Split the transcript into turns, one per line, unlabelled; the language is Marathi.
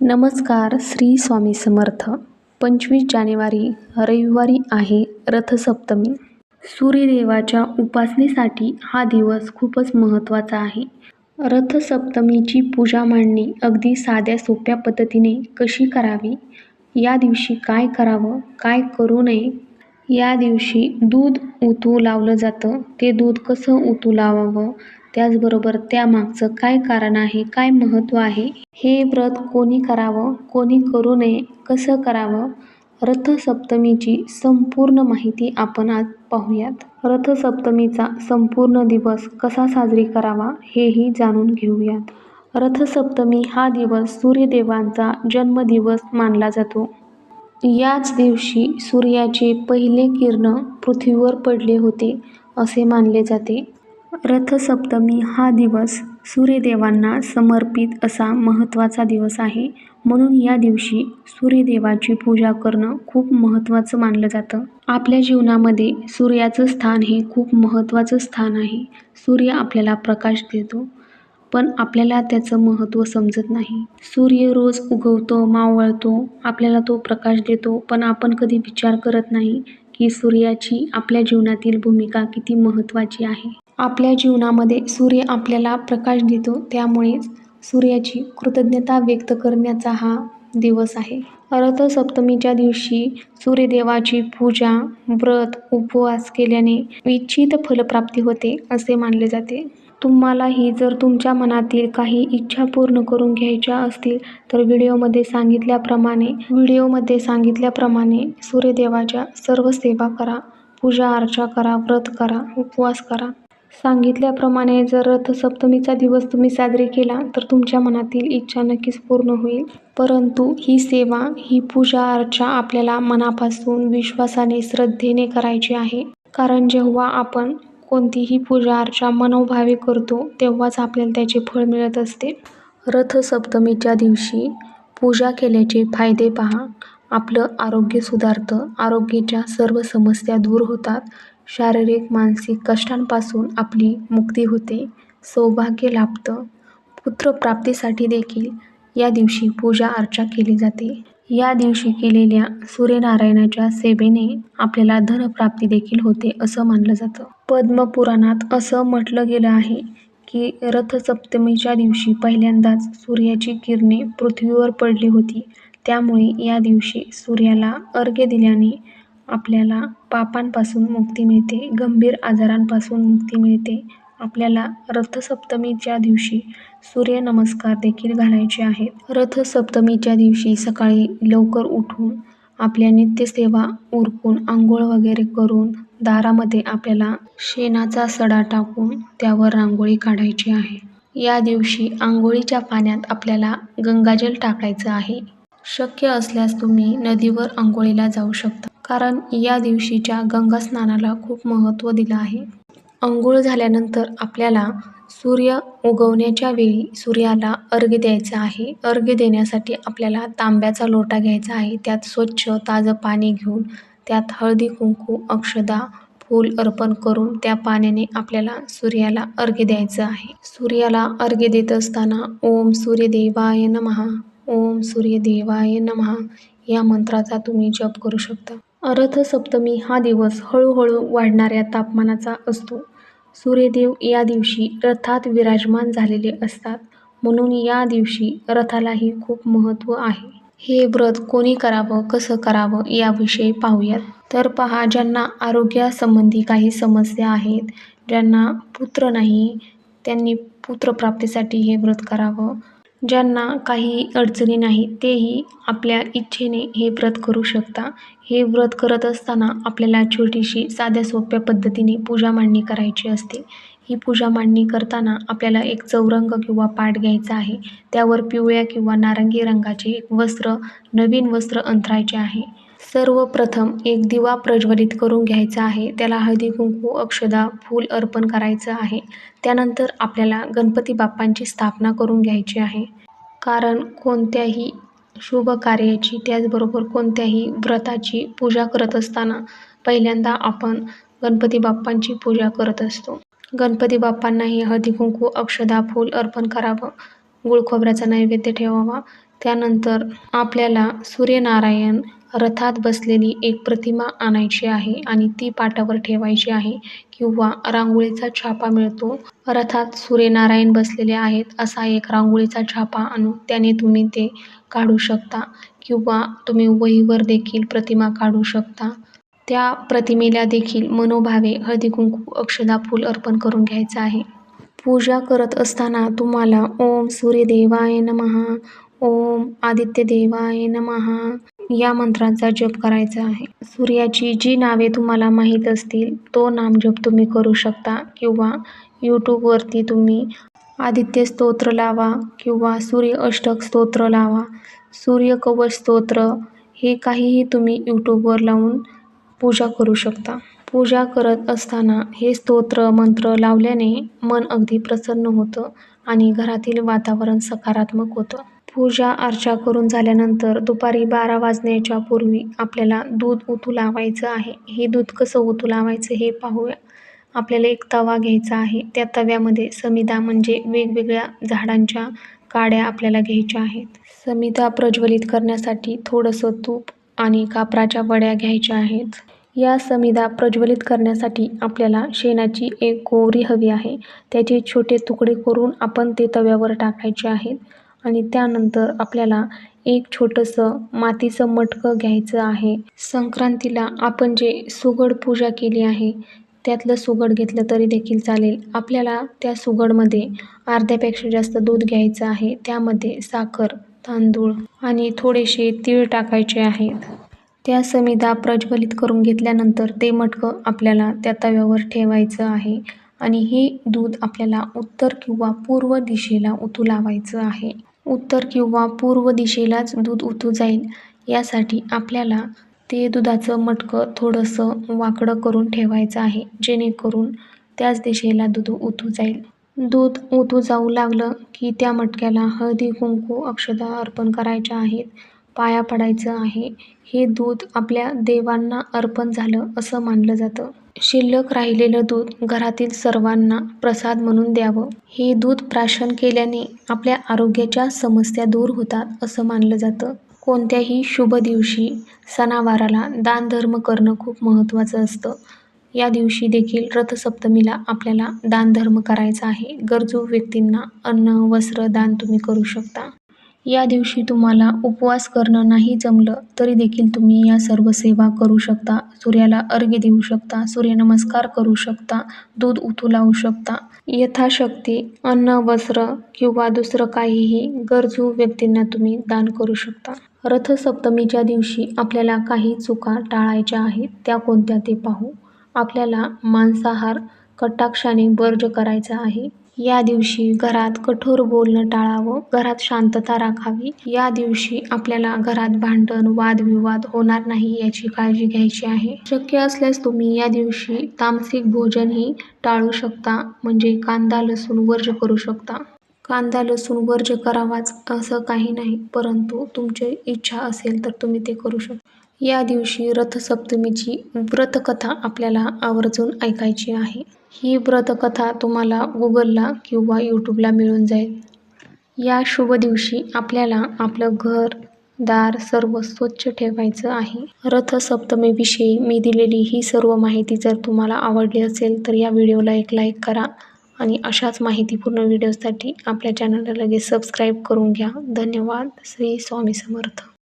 नमस्कार श्री स्वामी समर्थ. पंचवीस जानेवारी रविवारी आहे रथसप्तमी. सूर्यदेवाच्या उपासनेसाठी हा दिवस खूपच महत्त्वाचा आहे. रथसप्तमीची पूजा मांडणी अगदी साध्या सोप्या पद्धतीने कशी करावी? या दिवशी काय करावं? काय करू नये? या दिवशी दूध उतू लावलं जातं. ते दूध कसं उतू लावावं? त्याचबरोबर त्यामागचं काय कारण आहे काय महत्त्व आहे हे व्रत कोणी करावं कोणी करू नये कसं करावं रथसप्तमीची संपूर्ण माहिती आपण आज पाहूयात. रथसप्तमीचा संपूर्ण दिवस कसा साजरी करावा हेही जाणून घेऊयात. रथसप्तमी हा दिवस सूर्यदेवांचा जन्मदिवस मानला जातो. याच दिवशी सूर्याचे पहिले किरण पृथ्वीवर पडले होते असे मानले जाते. रथसप्तमी हा दिवस सूर्यदेवांना समर्पित असा महत्त्वाचा दिवस आहे. म्हणून या दिवशी सूर्यदेवाची पूजा करणं खूप महत्त्वाचं मानलं जातं. आपल्या जीवनामध्ये सूर्याचं स्थान हे खूप महत्त्वाचं स्थान आहे. सूर्य आपल्याला प्रकाश देतो पण आपल्याला त्याचं महत्त्व समजत नाही. सूर्य रोज उगवतो मावळतो आपल्याला तो प्रकाश देतो पण आपण कधी विचार करत नाही की सूर्याची आपल्या जीवनातील भूमिका किती महत्त्वाची आहे. आपल्या जीवनामध्ये सूर्य आपल्याला प्रकाश देतो त्यामुळे सूर्याची कृतज्ञता व्यक्त करण्याचा हा दिवस आहे. रथसप्तमीच्या दिवशी सूर्यदेवाची पूजा व्रत उपवास केल्याने इच्छित फलप्राप्ती होते असे मानले जाते. तुम्हालाही जर तुमच्या मनातील काही इच्छा पूर्ण करून घ्यायच्या असतील तर व्हिडिओमध्ये सांगितल्याप्रमाणे व्हिडिओमध्ये सांगितल्याप्रमाणे सूर्यदेवाच्या सर्व सेवा करा. पूजा अर्चा करा व्रत करा उपवास करा. सांगितल्याप्रमाणे जर रथसप्तमीचा दिवस तुम्ही साजरी केला तर तुमच्या मनातील इच्छा नक्कीच पूर्ण होईल. परंतु ही सेवा ही पूजा अर्चा आपल्याला मनापासून विश्वासाने श्रद्धेने करायची आहे. कारण जेव्हा आपण कोणतीही पूजा अर्चा मनोभावे करतो तेव्हाच आपल्याला त्याचे फळ मिळत असते. रथसप्तमीच्या दिवशी पूजा केल्याचे फायदे पहा. आपलं आरोग्य सुधारतं. आरोग्याच्या सर्व समस्या दूर होतात. शारीरिक मानसिक कष्टांपासून आपली मुक्ती होते. सौभाग्य लाभतं. पुत्रप्राप्तीसाठी देखील या दिवशी पूजा अर्चा केली जाते. या दिवशी केलेल्या सूर्यनारायणाच्या सेवेने आपल्याला धनप्राप्ती देखील होते असं मानलं जातं. पद्मपुराणात असं म्हटलं गेलं आहे की रथसप्तमीच्या दिवशी पहिल्यांदाच सूर्याची किरणे पृथ्वीवर पडली होती. त्यामुळे या दिवशी सूर्याला अर्घ्य दिल्याने आपल्याला पापांपासून मुक्ती मिळते गंभीर आजारांपासून मुक्ती मिळते. आपल्याला रथसप्तमीच्या दिवशी सूर्यनमस्कार देखील घालायचे आहेत. रथसप्तमीच्या दिवशी सकाळी लवकर उठून आपल्या नित्यसेवा उरकून आंघोळ वगैरे करून दारामध्ये आपल्याला शेणाचा सडा टाकून त्यावर रांगोळी काढायची आहे. या दिवशी आंघोळीच्या पाण्यात आपल्याला गंगाजल टाकायचं आहे. शक्य असल्यास तुम्ही नदीवर आंघोळीला जाऊ शकता. कारण या दिवशीच्या गंगा स्नानाला खूप महत्त्व दिलं आहे. अंघोळ झाल्यानंतर आपल्याला सूर्य उगवण्याच्या वेळी सूर्याला अर्घ्य द्यायचं आहे. अर्घ्य देण्यासाठी आपल्याला तांब्याचा लोटा घ्यायचा आहे. त्यात स्वच्छ ताजं पाणी घेऊन त्यात हळदी कुंकू अक्षदा फूल अर्पण करून त्या पाण्याने आपल्याला सूर्याला अर्घ्य द्यायचं आहे. सूर्याला अर्घ्य देत असताना ओम सूर्यदेवाय नमहा ओम सूर्यदेवाय नमहा या मंत्राचा तुम्ही जप करू शकता. रथसप्तमी हा दिवस हळूहळू वाढणाऱ्या तापमानाचा असतो. सूर्यदेव या दिवशी रथात विराजमान झालेले असतात. म्हणून या दिवशी रथालाही खूप महत्त्व आहे. हे व्रत कोणी करावं कसं करावं याविषयी पाहूयात. तर पहा ज्यांना आरोग्यासंबंधी काही समस्या आहेत ज्यांना पुत्र नाही त्यांनी पुत्रप्राप्तीसाठी हे व्रत करावं. ज्यांना काही अडचणी नाही तेही आपल्या इच्छेने हे व्रत करू शकता. हे व्रत करत असताना आपल्याला छोटीशी साध्या सोप्या पद्धतीने पूजा मांडणी करायची असते. ही पूजा मांडणी करताना आपल्याला एक चौरंग किंवा पाट घ्यायचा आहे. त्यावर पिवळ्या किंवा नारंगी रंगाचे एक वस्त्र नवीन वस्त्र अंथरायचे आहे. सर्वप्रथम एक दिवा प्रज्वलित करून घ्यायचा आहे. त्याला हळदी कुंकू अक्षदा फूल अर्पण करायचं आहे. त्यानंतर आपल्याला गणपती बाप्पांची स्थापना करून घ्यायची आहे. कारण कोणत्याही शुभ कार्याची त्याचबरोबर कोणत्याही व्रताची पूजा करत असताना पहिल्यांदा आपण गणपती बाप्पांची पूजा करत असतो. गणपती बाप्पांनाही हळदी कुंकू अक्षदा फूल अर्पण करावं. गुळखोबऱ्याचा नैवेद्य ठेवावा. त्यानंतर आपल्याला सूर्यनारायण रथात बसलेली एक प्रतिमा आणायची आहे आणि ती पाटावर ठेवायची आहे किंवा रांगोळीचा छापा मिळतो. रथात सूर्यनारायण बसलेले आहेत असा एक रांगोळीचा छापा आणून त्याने तुम्ही ते काढू शकता किंवा तुम्ही वहीवर देखील प्रतिमा काढू शकता. त्या प्रतिमेला देखील मनोभावे हळदी कुंकू अक्षदा फूल अर्पण करून घ्यायचं आहे. पूजा करत असताना तुम्हाला ओम सूर्यदेवाय नमहा ओम आदित्य देवाय या मंत्रांचा जप करायचा आहे. सूर्याची जी नावे तुम्हाला माहीत असतील तो नामजप तुम्ही करू शकता किंवा यूट्यूबवरती तुम्ही आदित्य स्तोत्र लावा किंवा सूर्य अष्टक स्तोत्र लावा. सूर्यकवच स्तोत्र हे काहीही तुम्ही यूट्यूबवर लावून पूजा करू शकता. पूजा करत असताना हे स्तोत्र मंत्र लावल्याने मन अगदी प्रसन्न होतं आणि घरातील वातावरण सकारात्मक होतं. पूजा अर्चा करून झाल्यानंतर दुपारी बारा वाजण्याच्या पूर्वी आपल्याला दूध उतू लावायचं आहे. हे दूध कसं उतू लावायचं हे पाहूया. आपल्याला एक तवा घ्यायचा आहे. त्या तव्यामध्ये समिधा म्हणजे वेगवेगळ्या झाडांच्या काड्या आपल्याला घ्यायच्या आहेत. समिधा प्रज्वलित करण्यासाठी थोडंसं तूप आणि कापराच्या वड्या घ्यायच्या आहेत. या समिधा प्रज्वलित करण्यासाठी आपल्याला शेणाची एक गोरी हवी आहे. त्याचे छोटे तुकडे करून आपण ते तव्यावर टाकायचे आहेत. आणि त्यानंतर आपल्याला एक छोटंसं मातीचं मटकं घ्यायचं आहे. संक्रांतीला आपण जे सुगड पूजा केली आहे त्यातलं सुगड घेतलं तरी देखील चालेल. आपल्याला त्या सुगडमध्ये अर्ध्यापेक्षा जास्त दूध घ्यायचं आहे. त्यामध्ये साखर तांदूळ आणि थोडेसे तीळ टाकायचे आहेत. त्या समिधा प्रज्वलित करून घेतल्यानंतर ते मटकं आपल्याला त्या तव्यावर ठेवायचं आहे आणि हे दूध आपल्याला उत्तर किंवा पूर्व दिशेला उतू लावायचं आहे. उत्तर किंवा पूर्व दिशेलाच दूध उतू जाईल. यासाठी आपल्याला ते दुधाचं मटकं थोडंसं वाकडं करून ठेवायचं आहे जेणेकरून त्याच दिशेला दूध उतू जाईल. दूध उतू जाऊ लागलं की त्या मटक्याला हळदी कुंकू अक्षदा अर्पण करायच्या आहेत. पाया पडायचं आहे. हे दूध आपल्या देवांना अर्पण झालं असं मानलं जातं. शिल्लक राहिलेलं दूध घरातील सर्वांना प्रसाद म्हणून द्यावं. हे दूध प्राशन केल्याने आपल्या आरोग्याच्या समस्या दूर होतात असं मानलं जातं. कोणत्याही शुभ दिवशी सणावाराला दानधर्म करणं खूप महत्त्वाचं असतं. या दिवशी देखील रथसप्तमीला आपल्याला दानधर्म करायचा आहे. गरजू व्यक्तींना अन्न वस्त्र दान तुम्ही करू शकता. या दिवशी तुम्हाला उपवास करणं नाही जमलं तरी देखील तुम्ही या सर्व सेवा करू शकता. सूर्याला अर्घ्य देऊ शकता सूर्यनमस्कार करू शकता दूध उतू लावू शकता. यथाशक्ती अन्न वस्त्र किंवा दुसरं काहीही गरजू व्यक्तींना तुम्ही दान करू शकता. रथसप्तमीच्या दिवशी आपल्याला काही चुका टाळायच्या आहेत त्या कोणत्या ते पाहू. आपल्याला मांसाहार कटाक्षाने वर्ज करायचा आहे. या दिवशी घरात कठोर बोलणं टाळावं घरात शांतता राखावी. या दिवशी आपल्याला घरात भांडण वादविवाद होणार नाही याची काळजी घ्यायची आहे. शक्य असल्यास तुम्ही या दिवशी तामसिक भोजनही टाळू शकता म्हणजे कांदा लसूण वर्ज करू शकता. कांदा लसूण वर्ज करावाच असं काही नाही परंतु तुमची इच्छा असेल तर तुम्ही ते करू शकता. या दिवशी रथसप्तमीची व्रतकथा आपल्याला आवर्जून ऐकायची आहे. ही व्रतकथा तुम्हाला गुगलला किंवा यूट्यूबला मिळून जाईल. या शुभ दिवशी आपल्याला आपलं घर दार सर्व स्वच्छ ठेवायचं आहे. रथसप्तमीविषयी मी दिलेली ही सर्व माहिती जर तुम्हाला आवडली असेल तर या व्हिडिओला एक लाईक करा आणि अशाच माहितीपूर्ण व्हिडिओसाठी आपल्या चॅनलला लगेच सबस्क्राईब करून घ्या. धन्यवाद. श्री स्वामी समर्थ.